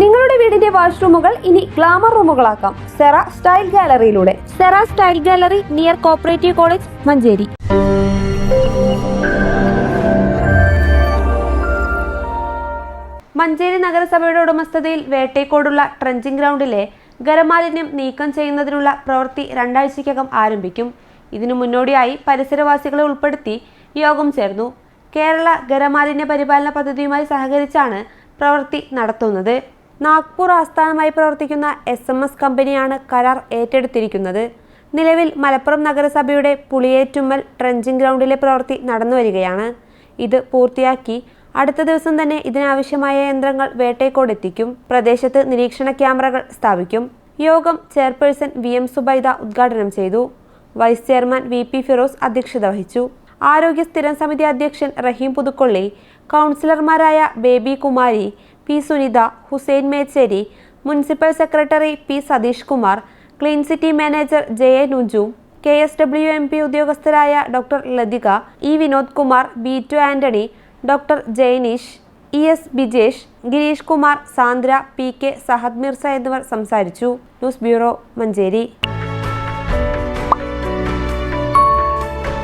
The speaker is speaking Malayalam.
നിങ്ങളുടെ വീടിന്റെ വാഷ്റൂമുകൾ ഇനി ഗ്ലാമർ റൂമുകളാക്കാം. Cera style ഗാലറിയിലൂടെ. Sera style gallery near cooperative college Manjeri. Manjeri നഗരസഭയുടെ ഉടമസ്ഥതയിൽ വേട്ടേക്കോടുള്ള ട്രഞ്ചിങ് ഗ്രൗണ്ടിലെ ഖരമാലിന്യം നീക്കം ചെയ്യുന്നതിനുള്ള പ്രവൃത്തി രണ്ടാഴ്ചയ്ക്കകം ആരംഭിക്കും. ഇതിനു മുന്നോടിയായി പരിസരവാസികളെ ഉൾപ്പെടുത്തി യോഗം ചേർന്നു. കേരള ഖരമാലിന്യ പരിപാലന പദ്ധതിയുമായി സഹകരിച്ചാണ് പ്രവൃത്തി നടത്തുന്നത്. നാഗ്പൂർ ആസ്ഥാനമായി പ്രവർത്തിക്കുന്ന എസ് എം എസ് കമ്പനിയാണ് കരാർ ഏറ്റെടുത്തിരിക്കുന്നത്. നിലവിൽ മലപ്പുറം നഗരസഭയുടെ പുളിയേറ്റുമ്മൽ ട്രഞ്ചിങ് ഗ്രൗണ്ടിലെ പ്രവൃത്തി നടന്നുവരികയാണ്. ഇത് പൂർത്തിയാക്കി അടുത്ത ദിവസം തന്നെ ഇതിനാവശ്യമായ യന്ത്രങ്ങൾ വേട്ടേക്കോട് എത്തിക്കും പ്രദേശത്ത് നിരീക്ഷണ ക്യാമറകൾ സ്ഥാപിക്കും. യോഗം ചെയർപേഴ്സൺ വി എം സുബൈദ ഉദ്ഘാടനം ചെയ്തു. Vice chairman V P Firoz അധ്യക്ഷത വഹിച്ചു. ആരോഗ്യ സ്ഥിരം സമിതി അധ്യക്ഷൻ റഹീം പുതുക്കൊള്ളി കൗൺസിലർമാരായ Baby Kumari P Sunitha Hussain Mecheri municipal secretary P Satheesh Kumar clean city manager J A Nuju K S W M P ഉദ്യോഗസ്ഥരായ doctor Lathika E Vinod Kumar B two Antony doctor Jayaneesh E S Bijesh Gireesh Kumar Sandra P K Sahad Mirza എന്നിവർ സംസാരിച്ചു. News bureau Manjeri.